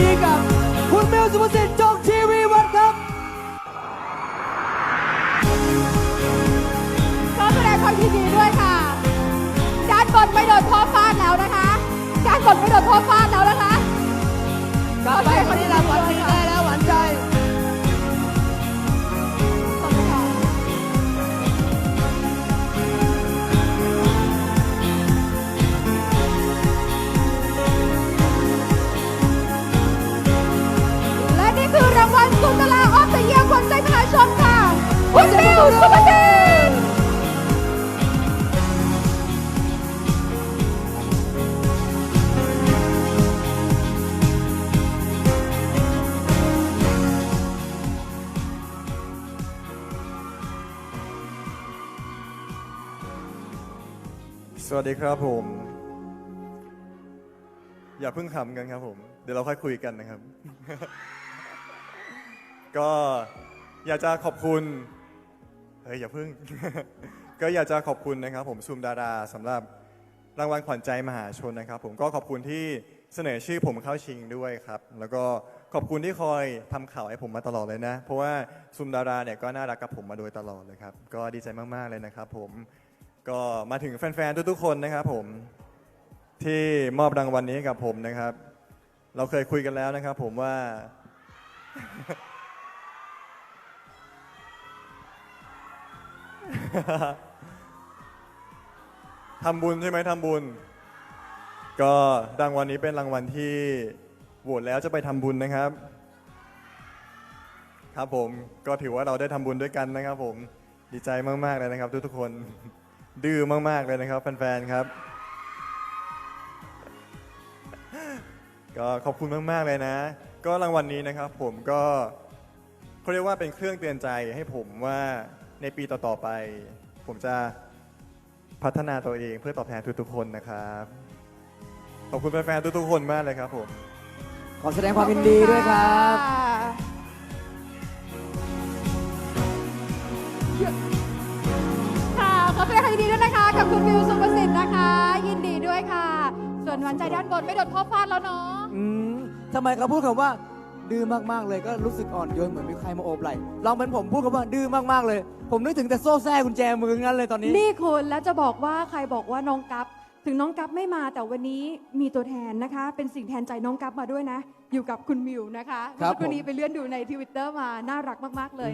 ดีกับคุณมิวสุภสิทธิ์จงทีวีวันครับ ขอแสดงความยินดีด้วยค่ะ ด้านบนไม่โดนท่อฟาดแล้วนะคะ ด้านบนไม่โดนท่อฟาด คุณมิวสุภสิทธิ์สวัสดีครับผม อย่าเพิ่งขำกันครับผม เดี๋ยวเราค่อยคุยกันนะครับ ก็อยากจะขอบคุณ เฮ้ยอย่าเพิ่ง ก็อยากจะขอบคุณนะครับ ผมซูมดาราสำหรับรางวัลขวัญใจมหาชนนะครับ ผมก็ขอบคุณที่เสนอชื่อผมเข้าชิงด้วยครับ แล้วก็ขอบคุณที่คอยทำข่าวให้ผมมาตลอดเลยนะ เพราะว่าซูมดาราเนี่ยก็น่ารักกับผมมาโดยตลอดเลยครับ ก็ดีใจมากๆเลยนะครับผมก็มาถึงแฟนๆทุกๆคนนะครับผมที่มอบรางวัลนี้กับผมนะครับ เราเคยคุยกันแล้วนะครับ ผมว่า ทำบุญใช่ไหมทำบุญ ก็รางวัลนี้เป็นรางวัลที่โหวตแล้วจะไปทำบุญนะครับ ครับผมก็ถือว่าเราได้ทำบุญด้วยกันนะครับผมดีใจมากๆเลยนะครับ ทุกๆคน ดื้อมากๆเลยนะครับแฟนๆครับ ก็ขอบคุณมากๆเลยนะ ก็รางวัลนี้นะครับ ผมก็เขาเรียกว่าเป็นเครื่องเตือนใจให้ผมว่า ในปีต่อ ๆ ไป ผมจะพัฒนาตัวเองเพื่อตอบแทนทุกๆคนนะครับ ขอบคุณแฟนๆทุกๆคนมากเลยครับผม ขอแสดงความยินดีด้วยครับ ค่ะ ขอแสดงความยินดีด้วยนะคะ กับคุณมิวสุภสิทธิ์นะคะ ยินดีด้วยค่ะ ส่วนหวานใจด้านบนไม่โดนท่อฟาดแล้วเนาะ อืมทำไมเขาพูดคำว่า ดื้อมากๆเลยก็รู้สึกอ่อนโยนเหมือนมีใครมาโอบไหล่ลองเป็นผมพูดกับว่าดื้อมากๆเลย ผมนึกถึงแต่โซ่แซ่กุญแจมืองั้นเลยตอนนี้ นี่คุณแล้วจะบอกว่าใครบอกว่าน้องกัฟถึงน้องกัฟไม่มาแต่วันนี้มีตัวแทนนะคะ เป็นสิ่งแทนใจน้องกัฟมาด้วยนะ อยู่กับคุณมิวนะคะครับเมื่อสักครู่นี้ไปเลื่อนดูในทวิตเตอร์มาน่ารักมากๆเลย